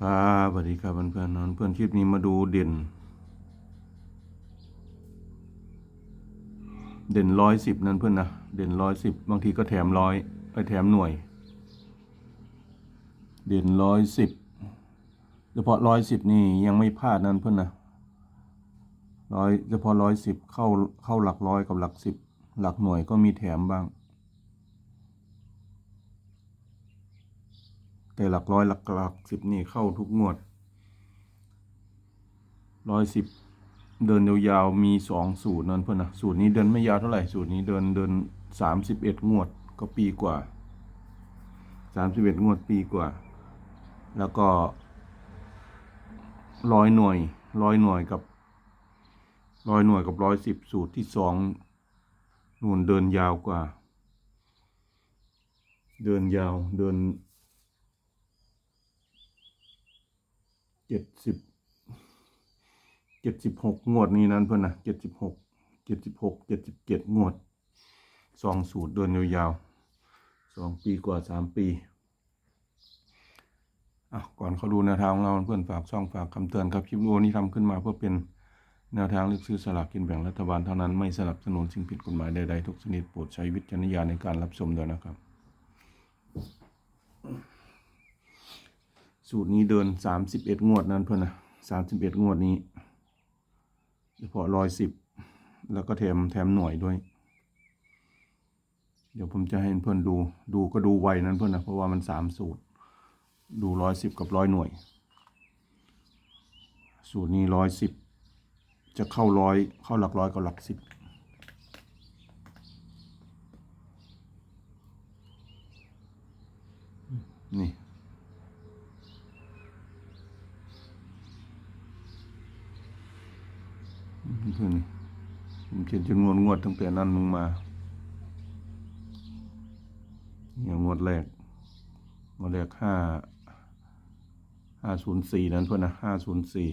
ครับสวัสดีครับเพื่อนๆนอนเพื่อนคลิปนี้มาดูเด่น เด่นร้อยสิบนั่นเพื่อนนะเด่นร้อยสิบบางทีก็แถมร้อยไปแถมหน่วย เด่นร้อยสิบเฉพาะร้อยสิบนี่ยังไม่พลาดนั่นเพื่อนนะร้อยเฉพาะร้อยสิบเข้าเข้าหลักร้อยกับหลักสิบหลักหน่วยก็มีแถมบ้าง แต่หลักร้อยหลักหลักสิบนี่เข้าทุกงวดร้อยสิบเดินยาวๆมีสองสูตรนั่นเพื่อนนะสูตรนี้เดินไม่ยาวเท่าไหร่สูตรนี้เดินเดินสามสิบเอ็ดงวดก็ปีกว่าสามสิบเอ็ดงวดปีกว่า แล้วก็ร้อยหน่วยร้อยหน่วยกับร้อยหน่วยกับร้อยสิบสูตรที่สองนู่นเดินยาวกว่า เดินยาวเดิน เจ็ดสิบเจ็ดสิบหกงวดนี้นั้นเพื่อนนะเจ็ดสิบหกเจ็ดสิบหกเจ็ดสิบเจ็ดงวดสองสูตรเดินยาวๆสองปีกว่าสามปีอะก่อนเขาดูแนวทางของเราเพื่อนฝากช่องฝากคำเตือนครับคลิปวิดีโอนี้ทำขึ้นมาเพื่อเป็นแนวทางเลือกซื้อสลากกินแบ่งรัฐบาลเท่านั้นไม่สนับสนุนสิ่งผิดกฎหมายใดๆทุกชนิดโปรดใช้วิจารณญาณในการรับชมด้วยนะครับ สูตรนี้เดินสามสิบเอ็ดงวดนั้นเพื่อนนะสามสิบเอ็ดงวดนี้เฉพาะร้อยสิบแล้วก็แถมแถมหน่วยด้วย เดี๋ยวผมจะให้เพื่อนดูดูก็ดูไวนั้นเพื่อนนะเพราะว่ามันสามสูตร ดูร้อยสิบกับร้อยหน่วย สูตรนี้ร้อยสิบจะเข้าร้อยเข้าหลักร้อยกับหลักสิบนี่ เพื่อ นนี่ผมเขียนจำนวนงวดตั้งแต่นั้นมึงมาอย่างงวดแรกงวดแรกห้าห้าศูนย์สี่นั้นเพื่อนนะห้าศูนย์สี่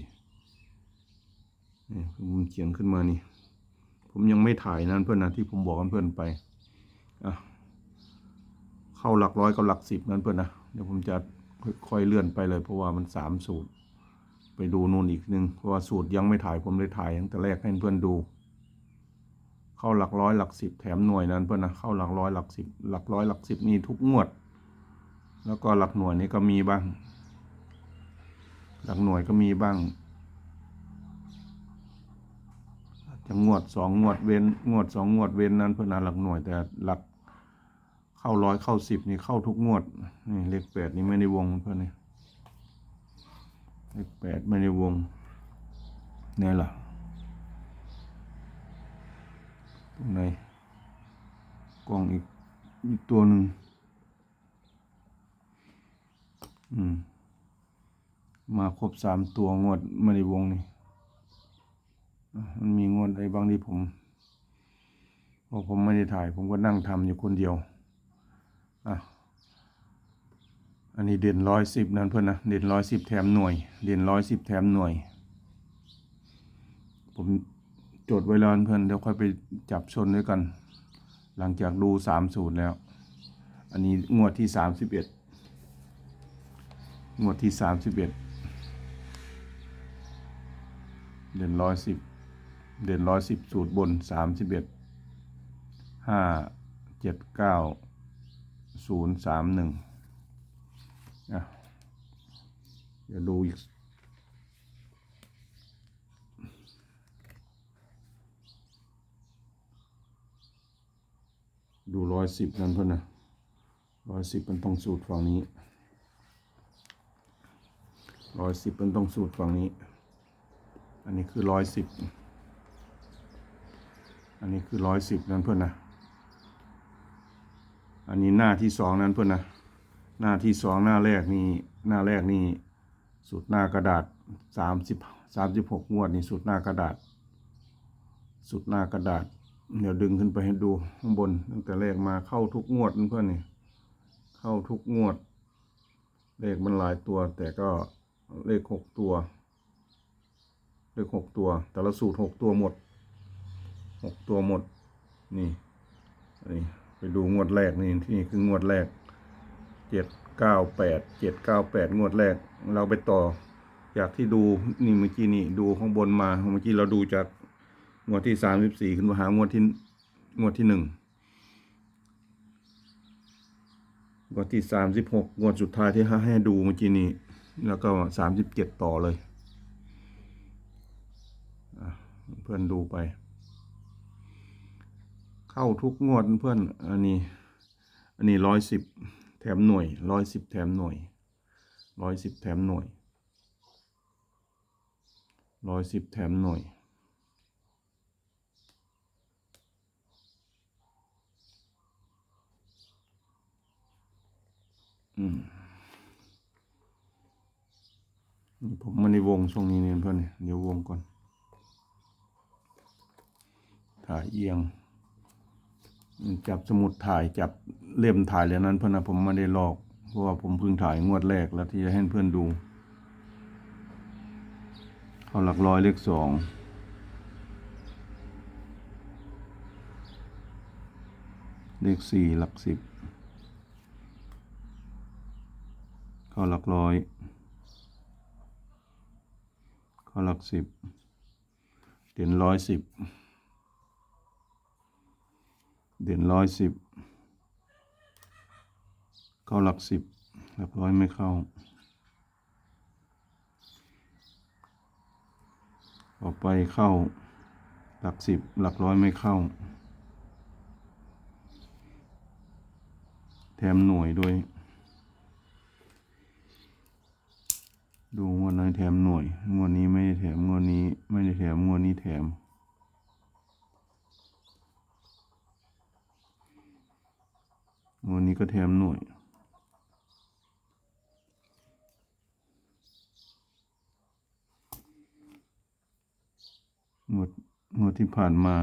นี่ผมเขียนขึ้นมานี่ ผมยังไม่ถ่ายนั้นเพื่อนนะที่ผมบอกเพื่อนไปอะเข้าหลักร้อยกับหลักสิบนั้นเพื่อนนะเดี๋ยวผมจะค่อยๆเลื่อนไปเลยเพราะว่ามันสามสูตร ไปดูนู่นอีกนึงเพราะว่าสูตรยังไม่ถ่ายผมเลยถ่ายตั้งแต่แรกให้เพื่อนดู เข้าหลักร้อยหลักสิบแถมหน่วยนั้นเพื่อนนะเข้าหลักร้อยหลักสิบหลักร้อยหลักสิบนี่ทุกงวด แล้วก็หลักหน่วยนี่ก็มีบ้าง หลักหน่วยก็มีบ้างจะงวดสองงวดเว้นงวดสองงวดเว้นนั้นเพื่อนนะหลักหน่วยแต่หลักเข้าร้อยเข้าสิบนี่เข้าทุกงวดนี่เลขแปดนี่ไม่ได้วงเพื่อนนี่ เลขแปดไม่ในวงนี่ล่ะตรงไหนกล้องอีกอีกตัวหนึ่งอืม มาครบสามตัวงวดไม่ในวงนี่มันมีงวดอะไรบ้างที่ผมเพราะผมไม่ได้ถ่าย ผมก็นั่งทำอยู่คนเดียว อะ อันนี้เด่นร้อยสิบนั่นเพื่อนนะเด่นร้อยสิบแถมหน่วย เด่นร้อยสิบแถมหน่วย ผมจดไว้แล้วเพื่อนเดี๋ยวค่อยไปจับชนด้วยกัน หลังจากดูสามสูตรแล้ว อันนี้งวดที่สามสิบเอ็ดงวดที่สามสิบเอ็ดเด่นร้อยสิบเด่นร้อยสิบสูตรบนสามสิบเอ็ดห้าเจ็ดเก้าศูนย์สามหนึ่ง อะเดี๋ยวดูอีก ดูร้อยสิบนั่นเพื่อนนะร้อยสิบมันต้องสูตรฝั่งนี้ร้อยสิบมันต้องสูตรฝั่งนี้ อันนี้คือร้อยสิบอันนี้คือร้อยสิบนั่นเพื่อนนะ อันนี้หน้าที่สองนั้นเพื่อนนะ หน้าที่สองหน้าแรกนี่หน้าแรกนี่สุดหน้ากระดาษสามสิบสามสิบหกงวดนี่สุดหน้ากระดาษ สุดหน้ากระดาษ เดี๋ยวดึงขึ้นไปให้ดูข้างบน ตั้งแต่แรกมาเข้าทุกงวดเพื่อนนี่เข้าทุกงวด เลขมันหลายตัว แต่ก็เลขหกตัว เลขหกตัว แต่ละสูตรหกตัวหมดหกตัวหมดนี่นี่ไปดูงวดแรกนี่ที่นี่คืองวดแรก เจ็ดเก้าแปดเจ็ดเก้าแปดงวดแรก เราไปต่อจากที่ดูนี่เมื่อกี้นี่ดูข้างบนมาเมื่อกี้เราดูจากงวดที่สามสิบสี่ขึ้นมาหางวดที่งวดที่หนึ่งงวดที่สามสิบหกงวดสุดท้ายที่ให้ดูเมื่อกี้นี้ แล้วก็สามสิบเจ็ดต่อเลยเพื่อนดูไป เข้าทุกงวดเพื่อนอันนี้ อันนี้ร้อยสิบ แถมหน่วยร้อยสิบแถมหน่วยร้อยสิบแถมหน่วยร้อยสิบแถมหน่วยอืมนี่ผมมาในวงช่วงนี้เนี่ยเพื่อนเนี่ยเดี๋ยววงก่อน ถ่ายเอียง จับสมุดถ่ายจับเล่มถ่ายเลยนั้นเพื่อนนะผมไม่ได้ลอกเพราะว่าผมเพิ่งถ่ายงวดแรกแล้วที่จะให้เพื่อนดูเข้าหลักร้อยเลขสองเลขสี่หลักสิบเข้าหลักร้อยเข้าหลักสิบเด่นร้อยสิบ เด่นร้อยสิบเข้าหลักสิบหลักร้อยไม่เข้า ออกไปเข้าหลักสิบหลักร้อยไม่เข้า แถมหน่วยด้วย ดูงวดไหนแถมหน่วยงวดนี้ไม่ได้แถมงวดนี้ไม่ได้แถมงวดนี้แถม วันนี้ก็แถมหน่วยงวดงวดที่ผ่านมา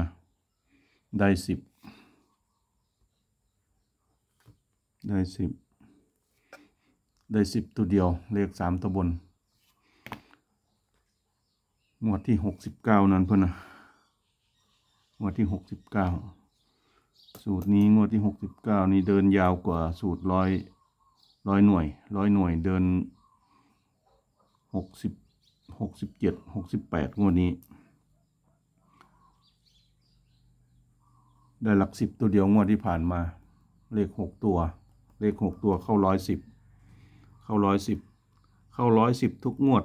ได้สิบ ได้สิบ ได้สิบตัวเดียว เลขสามตัวบนงวดที่หกสิบเก้านั้นเพื่อนนะงวดที่หกสิบเก้า สูตรนี้งวดที่หกสิบเก้านี่เดินยาวกว่าสูตรร้อยร้อยหน่วยร้อยหน่วยเดินหกสิบหกสิบเจ็ดหกสิบแปดงวดนี้ ได้หลักสิบตัวเดียวงวดที่ผ่านมา เลขหกตัว เลขหกตัวเข้าร้อยสิบเข้าร้อยสิบเข้าร้อยสิบทุกงวด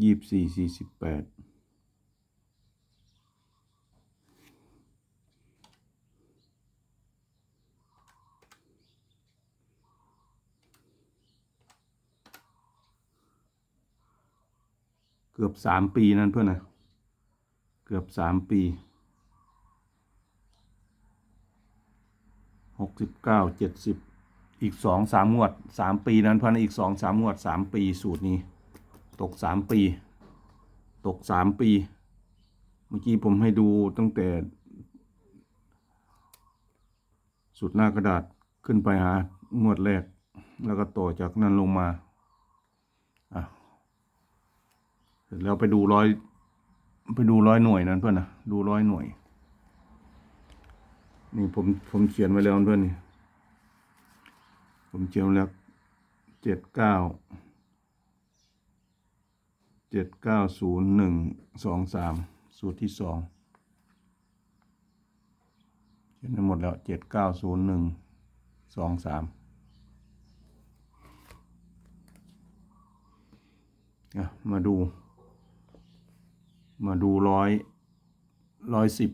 ยี่สิบสี่สี่สิบแปดเกือบสามปีนั่นเพื่อนนะเกือบสามปีหกสิบเก้าเจ็ดสิบอีกสองสามงวดสามปีนั้นเพื่อนอีกสองสามงวดสามปีสูตรนี้ ตกสามปี ตกสามปี เมื่อกี้ผมให้ดูตั้งแต่ สุดหน้ากระดาษขึ้นไปหางวดแรก แล้วก็ต่อจากนั้นลงมาอะเสร็จแล้วไปดูร้อย ไปดูร้อยหน่วยนั้นเพื่อนนะดูร้อยหน่วย นี่ผมผมเขียนไว้แล้วเพื่อนนี่ผมเขียนไว้แล้วเจ็ดเก้า เจ็ดเก้าศูนย์หนึ่งสองสามสูตรที่สองเขียนไปหมดแล้วเจ็ดเก้าศูนย์หนึ่งสองสามมาดู มาดูร้อยร้อยสิบ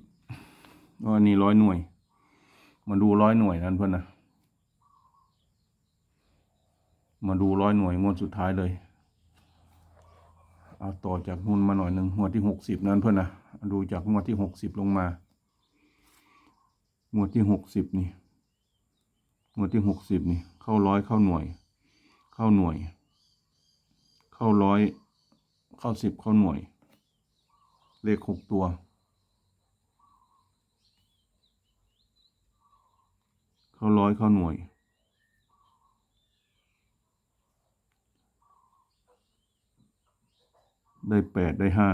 ว่านี่ร้อยหน่วย มาดูร้อยหน่วยนั้นเพื่อนนะมาดูร้อยหน่วยงวดสุดท้ายเลย เอาต่อจากนู่นมาหน่อยหนึ่งงวดที่หกสิบนั้นเพื่อนนะดูจากงวดที่หกสิบลงมางวดที่หกสิบนี่งวดที่หกสิบนี่ เข้าร้อยเข้าหน่วย เข้าหน่วย เข้าร้อย เข้าสิบเข้าหน่วย เลขหกตัว เข้าร้อยเข้าหน่วย ได้แปดได้ห้า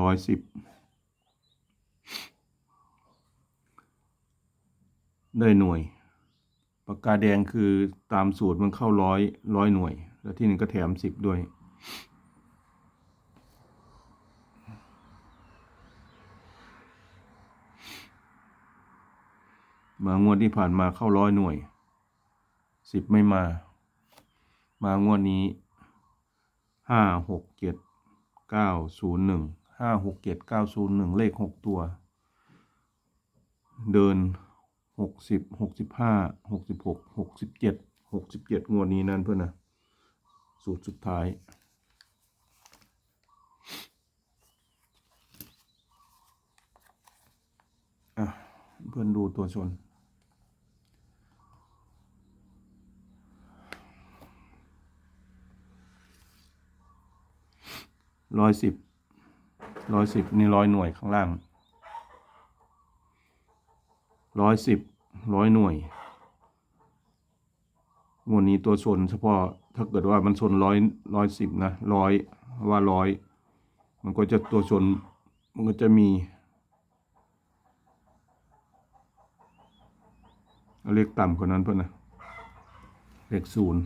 ร้อยสิบได้หน่วย ปากกาแดงคือตามสูตรมันเข้าร้อยร้อยหน่วย แล้วที่หนึ่งก็แถมสิบด้วยมางวดที่ผ่านมาเข้าร้อยหน่วยสิบไม่มา มางวดนี้ ห้าหกเจ็ดเก้าศูนย์หนึ่งห้าหกเจ็ดเก้าศูนย์หนึ่งเลขหกตัว เดินหกสิบหกสิบห้าหกสิบหกหกสิบเจ็ดหกสิบเจ็ดงวดนี้นั่นเพื่อนนะสูตรสุดท้ายอะเพื่อนดูตัวชน ร้อยสิบร้อยสิบนี่ร้อยหน่วยข้างล่างร้อยสิบร้อยหน่วยงวดนี้ตัวชนเฉพาะถ้าเกิดว่ามันชนร้อยร้อยสิบนะร้อยว่าร้อยมันก็จะตัวชนมันก็จะมีเอาเลขต่ำกว่านั้นเพื่อนนะเลขศูนย์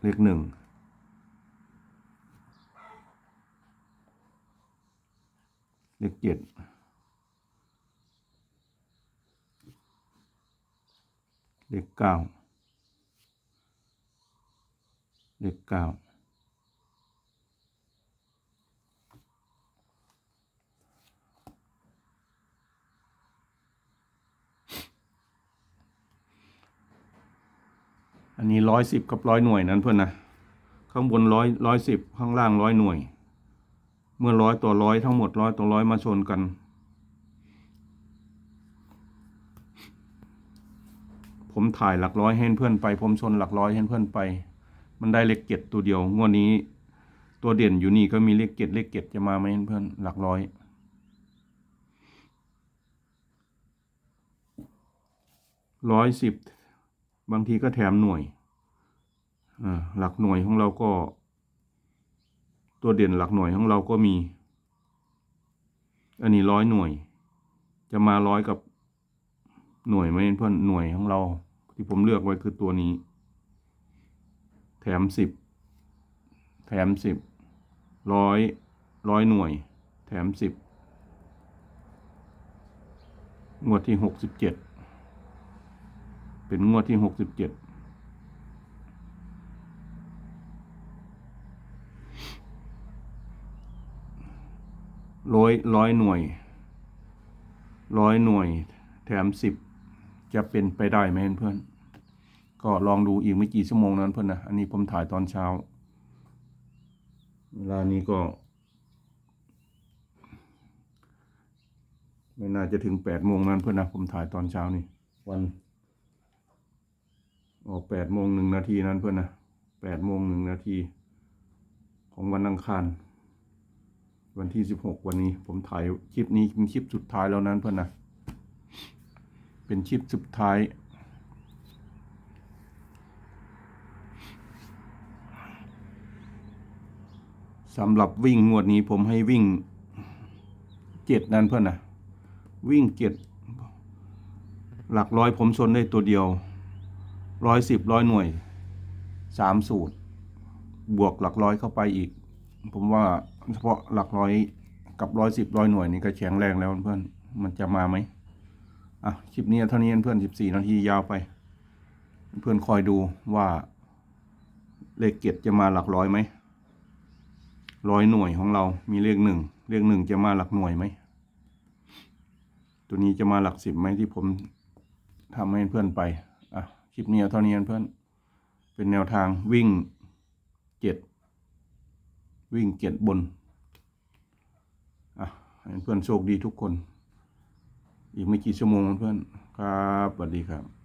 เลขหนึ่งเลขเจ็ดเลขเก้าเลขเก้า อันนี้ร้อยสิบกับร้อยหน่วยนั้นเพื่อนนะข้างบนร้อยร้อยสิบข้างล่างร้อยหน่วย เมื่อร้อยต่อร้อยทั้งหมดร้อยต่อร้อยมาชนกัน ผมถ่ายหลักร้อยให้เพื่อนไป ผมชนหลักร้อยให้เพื่อนไป มันได้เลขเจ็ดตัวเดียวงวดนี้ ตัวเด่นอยู่นี่ก็มีเลขเจ็ดเลขเจ็ดจะมาไหมเพื่อนหลักร้อยร้อยสิบ บางทีก็แถมหน่วยหลักหน่วยของเราก็ ตัวเด่นหลักหน่วยของเราก็มี อันนี้ร้อยหน่วย จะมาร้อยกับหน่วยไหมเพื่อนหน่วยของเรา ที่ผมเลือกไว้คือตัวนี้ แถมสิบแถมสิบร้อยร้อยหน่วย แถมสิบงวดที่หกสิบเจ็ด เป็นงวดที่หกสิบเจ็ดร้อยร้อยหน่วย ร้อยหน่วย แถมสิบจะเป็นไปได้ไหมเพื่อน ก็ลองดูอีกไม่กี่ชั่วโมงนั้นเพื่อนนะ อันนี้ผมถ่ายตอนเช้า เวลานี้ก็ ไม่น่าจะถึงแปดโมงนั้นเพื่อนนะ ผมถ่ายตอนเช้านี่วัน ออกแปดโมงหนึ่งนาทีนั้นเพื่อนนะแปดโมงหนึ่งนาทีของวันอังคาร วันที่สิบหกวันนี้ ผมถ่ายคลิปนี้เป็นคลิปสุดท้ายแล้วนั้นเพื่อนนะเป็นคลิปสุดท้ายสำหรับวิ่งงวดนี้ผมให้วิ่งเจ็ดนั้นเพื่อนนะวิ่งเจ็ดหลักร้อยผมชนได้ตัวเดียว ร้อยสิบร้อยหน่วยสามสูตร บวกหลักร้อยเข้าไปอีก ผมว่าเฉพาะหลักร้อยกับร้อยสิบร้อยหน่วยนี่ก็แข็งแรงแล้วเพื่อนมันจะมาไหมอะคลิปนี้เท่านี้เพื่อนสิบสี่นาทียาวไป เพื่อนคอยดูว่าเลขเกียรจะมาหลักร้อยไหมร้อยหน่วยของเรามีเลขหนึ่งเลขหนึ่งจะมาหลักหน่วยไหมตัวนี้จะมาหลักสิบไหมที่ผมทำให้เพื่อนไป คลิปนี้เอาเท่านี้เพื่อน เป็นแนวทางวิ่งเจ็ดวิ่งเจ็ดบน อะเพื่อนโชคดีทุกคน อีกไม่กี่ชั่วโมงเพื่อน ครับสวัสดีครับ